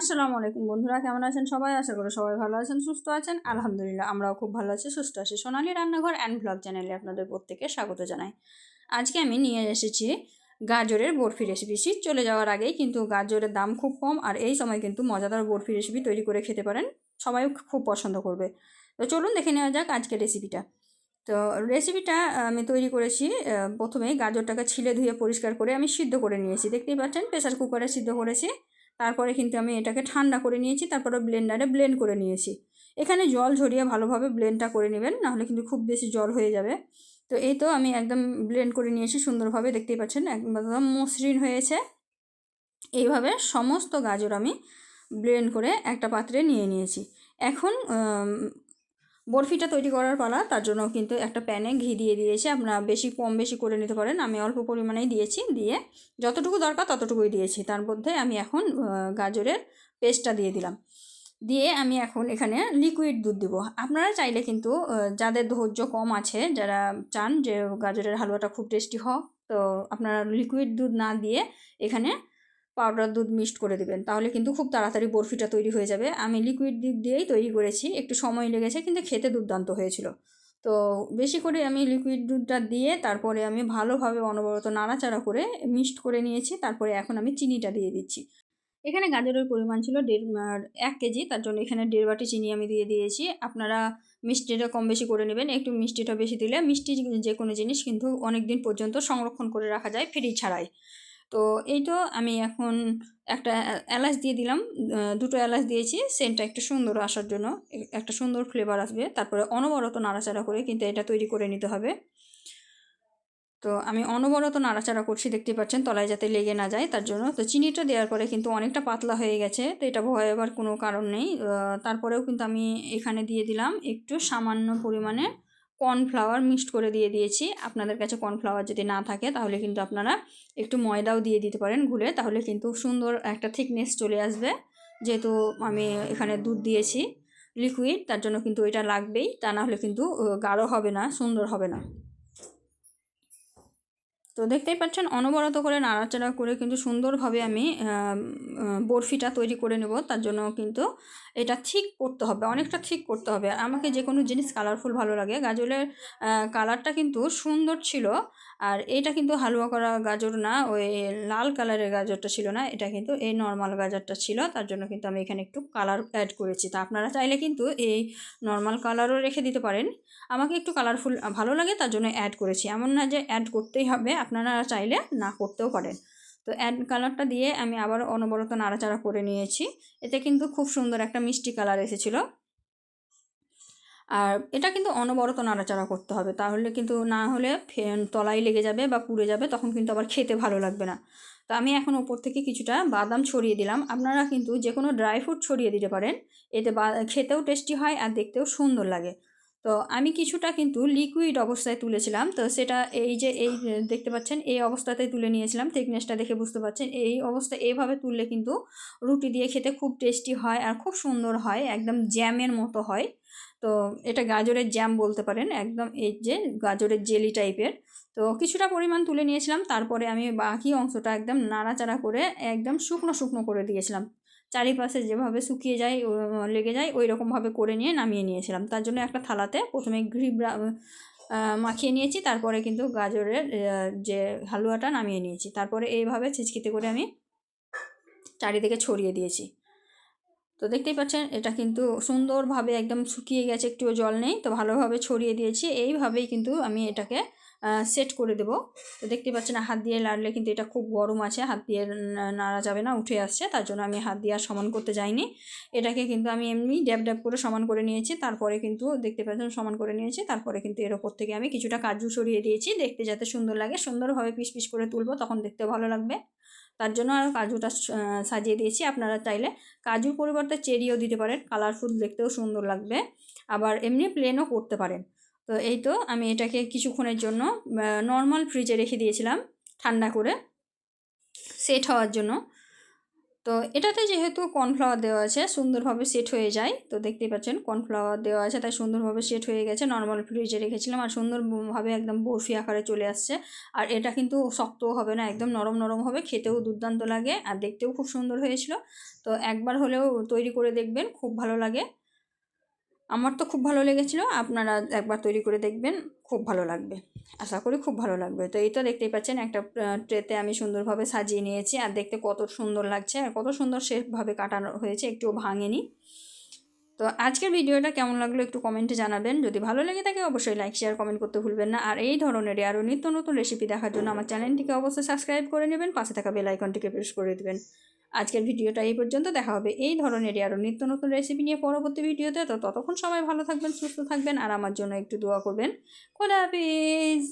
আসসালামু আলাইকুম বন্ধুরা, কেমন আছেন সবাই? আশা করি সবাই ভালো আছেন, সুস্থ আছেন। আলহামদুলিল্লাহ, আমরাও খুব ভালো আছি। সুস্থ আছি সোনালি রান্নাঘর অ্যান্ড ব্লগ চ্যানেলে আপনাদের প্রত্যেকে স্বাগত জানাই। আজকে আমি নিয়ে এসেছি গাজরের বরফি রেসিপি শীত চলে যাওয়ার আগেই কিন্তু গাজরের দাম খুব কম আর এই সময় কিন্তু মজাদার বরফি রেসিপি তৈরি করে খেতে পারেন। সবাই খুব পছন্দ করবে। তো চলুন দেখে নেওয়া যাক আজকের রেসিপিটা তো রেসিপিটা আমি তৈরি করেছি প্রথমেই গাজরটাকে ছিলে ধুয়ে পরিষ্কার করে আমি সিদ্ধ করে নিয়েছি। দেখতেই পাচ্ছেন প্রেসার কুকারে সিদ্ধ করেছি। তারপরে কিন্তু আমি এটাকে ঠান্ডা করে নিয়েছি, তারপরে ব্লেন্ডারে ব্লেন্ড করে নিয়েছি। এখানে জল ঝরিয়ে ভালোভাবে ব্লেন্ডটা করে নেবেন, নাহলে কিন্তু খুব বেশি জল হয়ে যাবে। তো এই তো আমি একদম ব্লেন্ড করে নিয়েছি সুন্দরভাবে দেখতেই পাচ্ছেন, একদম মসৃণ হয়েছে। এইভাবে সমস্ত গাজর আমি ব্লেন্ড করে একটা পাত্রে নিয়ে নিয়েছি। এখন বরফিটা তৈরি করার পালা, তার জন্য কিন্তু একটা প্যানে ঘি দিয়ে দিয়েছি। আপনারা বেশি, কম বেশি করে নিতে পারেন। আমি অল্প পরিমাণেই দিয়েছি। দিয়ে যতটুকু দরকার ততটুকুই দিয়েছি। তার মধ্যে আমি এখন গাজরের পেস্টটা দিয়ে দিলাম। দিয়ে আমি এখন এখানে লিকুইড দুধ দিব। আপনারা চাইলে কিন্তু যাদের ধৈর্য কম আছে, যারা চান যে গাজরের হালুয়াটা খুব টেস্টি হোক, তো আপনারা লিকুইড দুধ না দিয়ে এখানে পাউডার দুধ মিক্সড করে দেবেন, তাহলে কিন্তু খুব তাড়াতাড়ি বরফিটা তৈরি হয়ে যাবে। আমি লিকুইড দুধ দিয়েই তৈরি করেছি, একটু সময় লেগেছে কিন্তু খেতে দুর্দান্ত হয়েছিল। তো বেশি করে আমি লিকুইড দুধটা দিয়ে তারপরে আমি ভালোভাবে অনবরত নাড়াচাড়া করে মিক্সড করে নিয়েছি, তারপরে এখন আমি চিনিটা দিয়ে দিচ্ছি। এখানে গাজরের পরিমাণ ছিল দেড় এক কেজি, তার জন্য এখানে দেড় বাটি চিনি আমি দিয়ে দিয়েছি। আপনারা মিষ্টিটা কম বেশি করে নেবেন, একটু মিষ্টিটা বেশি দিলে মিষ্টি যে কোনো জিনিস কিন্তু অনেক দিন পর্যন্ত সংরক্ষণ করে রাখা যায় ফ্রিজ ছাড়াই। তো এই তো আমি এখন একটা এলাচ দিয়ে দিলাম। দুটো এলাচ দিয়েছি সেন্টটা একটু সুন্দর আসার জন্য। একটা সুন্দর ফ্লেভার আসবে। তারপরে অনবরত নাড়াচাড়া করে কিন্তু এটা তৈরি করে নিতে হবে। তো আমি অনবরত নাড়াচাড়া করছি দেখতে পাচ্ছেন, তলায় যাতে লেগে না যায় তার জন্য। তো চিনিটা দেওয়ার পরে কিন্তু অনেকটা পাতলা হয়ে গেছে, তো এটা ভয় আবার কোনো কারণ নেই। তারপরেও কিন্তু আমি এখানে দিয়ে দিলাম একটু সামান্য পরিমাণে কর্নফ্লাওয়ার মিক্সড করে দিয়ে দিয়েছি। আপনাদের কাছে কর্নফ্লাওয়ার যদি না থাকে, তাহলে কিন্তু আপনারা একটু ময়দাও দিয়ে দিতে পারেন ঘুলে তাহলে কিন্তু সুন্দর একটা থিকনেস চলে আসবে। যেহেতু আমি এখানে দুধ দিয়েছি লিকুইড তার জন্য কিন্তু এটা লাগবেই, তা না হলে কিন্তু গাঢ় হবে না, সুন্দর হবে না। তো দেখতেই পাচ্ছেন, অনবরত করে নাড়াচাড়া করে কিন্তু সুন্দরভাবে আমি বরফিটা তৈরি করে নেব। তার জন্য কিন্তু এটা ঠিক করতে হবে, অনেকটা ঠিক করতে হবে। আমাকে যে কোনো জিনিস কালারফুল ভালো লাগে। গাজলের কালারটা কিন্তু সুন্দর ছিল আর এটা কিন্তু হালুয়া করা গাজর না, ওই লাল কালারের গাজরটা ছিল না, এটা কিন্তু এই নর্মাল গাজরটা ছিল, তার জন্য কিন্তু আমি এখানে একটু কালার অ্যাড করেছি। তা আপনারা চাইলে কিন্তু এই নর্মাল কালারও রেখে দিতে পারেন। আমাকে একটু কালারফুল ভালো লাগে, তার জন্য অ্যাড করেছি। এমন না যে অ্যাড করতেই হবে, আপনারা চাইলে না করতেও পারেন। তো অ্যাড কালারটা দিয়ে আমি আবার অনবরত নাড়াচাড়া করে নিয়েছি। এতে কিন্তু খুব সুন্দর একটা মিষ্টি কালার এসেছিল। আর এটা কিন্তু অনবরত নাড়াচাড়া করতে হবে। তাহলে কিন্তু না হলে তলায় লেগে যাবে বা পুড়ে যাবে, তখন কিন্তু আবার খেতে ভালো লাগবে না। তো আমি এখন ওপর থেকে কিছুটা বাদাম ছড়িয়ে দিলাম। আপনারা কিন্তু যে কোনো ড্রাই ফ্রুট ছড়িয়ে দিতে পারেন। এতে খেতেও টেস্টি হয় আর দেখতেও সুন্দর লাগে। তো আমি কিছুটা কিন্তু লিকুইড অবস্থায় তুলেছিলাম। তো সেটা এই যে এই দেখতে পাচ্ছেন, এই অবস্থাতেই তুলে নিয়েছিলাম। থিকনেসটা দেখে বুঝতে পারছেন, এই অবস্থা এইভাবে তুললে কিন্তু রুটি দিয়ে খেতে খুব টেস্টি হয় আর খুব সুন্দর হয়, একদম জ্যামের মতো হয়। তো এটা গাজরের জ্যাম বলতে পারেন, একদম এই যে গাজরের জেলি টাইপের তো কিছুটা পরিমাণ তুলে নিয়েছিলাম, তারপরে আমি বাকি অংশটা একদম নাড়াচাড়া করে একদম শুকনো শুকনো করে দিয়েছিলাম। চারিপাশে যেভাবে শুকিয়ে যায় লেগে যায় ওই রকমভাবে করে নিয়ে নামিয়ে নিয়েছিলাম। তার জন্য একটা থালাতে প্রথমে ঘি মাখিয়ে নিয়েছি, তারপরে কিন্তু গাজরের যে হালুয়াটা নামিয়ে নিয়েছি। তারপরে এইভাবে ছিচকিতে করে আমি চারিদিকে ছড়িয়ে দিয়েছি। তো দেখতেই পাচ্ছেন, এটা কিন্তু সুন্দরভাবে একদম শুকিয়ে গেছে, একটুও জল নেই, তো ভালোভাবে ছড়িয়ে দিয়েছি। এইভাবেই কিন্তু আমি এটাকে সেট করে দেব। তো দেখতে পাচ্ছেন, হাত দিয়ে লাড়লে কিন্তু এটা খুব গরম আছে, হাত দিয়ে নাড়া যাবে না, উঠে আসছে, তার জন্য আমি হাত দিয়ে আর সমান করতে যাইনি। এটাকে কিন্তু আমি এমনি ড্যাব ড্যাব করে সমান করে নিয়েছি, তারপরে কিন্তু দেখতে পাচ্ছেন সমান করে নিয়েছি, তারপরে কিন্তু এর ওপর থেকে আমি কিছুটা কাজু সরিয়ে দিয়েছি, দেখতে যাতে সুন্দর লাগে, সুন্দরভাবে পিস পিস করে তুলবো, তখন দেখতে ভালো লাগবে। তার জন্য আর কাজুটা সাজিয়ে দিয়েছি, আপনারা চাইলে কাজুর পরিবর্তে চেরিও দিতে পারেন কালারফুল দেখতেও সুন্দর লাগবে, আবার এমনি প্লেনও করতে পারেন। তো এই তো আমি এটাকে কিছুক্ষণের জন্য নর্মাল ফ্রিজে রেখে দিয়েছিলাম ঠান্ডা করে সেট হওয়ার জন্য। তো এটাতে যেহেতু কর্নফ্লাওয়ার দেওয়া আছে, সুন্দরভাবে সেট হয়ে যায়, তো দেখতেই পাচ্ছেন কর্নফ্লাওয়ার দেওয়া আছে, তাই সুন্দরভাবে সেট হয়ে গেছে নর্মাল ফ্রিজে রেখেছিলাম আর সুন্দরভাবে একদম বরফি আকারে চলে আসছে। আর এটা কিন্তু শক্তও হবে না, একদম নরম নরম হবে, খেতেও দুর্দান্ত লাগে আর দেখতেও খুব সুন্দর হয়েছিল। তো একবার হলেও তৈরি করে দেখবেন, খুব ভালো লাগে। আমার তো খুব ভালো লেগেছিলো, আপনারা একবার তৈরি করে দেখবেন, খুব ভালো লাগবে। আশা করি খুব ভালো লাগবে। তো এই তো দেখতেই পাচ্ছেন, একটা ট্রেতে আমি সুন্দরভাবে সাজিয়ে নিয়েছি, আর দেখতে কত সুন্দর লাগছে, আর কত সুন্দর শেপভাবে কাটানো হয়েছে, একটুও ভাঙেনি। তো আজকের ভিডিওটা কেমন লাগল একটু কমেন্টে জানাবেন। যদি ভালো লেগে থাকে, অবশ্যই লাইক শেয়ার কমেন্ট করতে ভুলবেন না। আর এই ধরনের আরও নিত্য নতুন রেসিপি দেখার জন্য আমার চ্যানেলটিকে অবশ্যই সাবস্ক্রাইব করে নেবেন, পাশে থাকা বেল আইকনটিকে প্রেস করে দেবেন। আজকের ভিডিওটা এই পর্যন্ত, দেখা হবে এই ধরনেরই আরও নিত্য নতুন রেসিপি নিয়ে পরবর্তী ভিডিওতে। তো ততক্ষণ সবাই ভালো থাকবেন, সুস্থ থাকবেন, আর আমার জন্য একটু দোয়া করবেন। খোলা হাফিজ!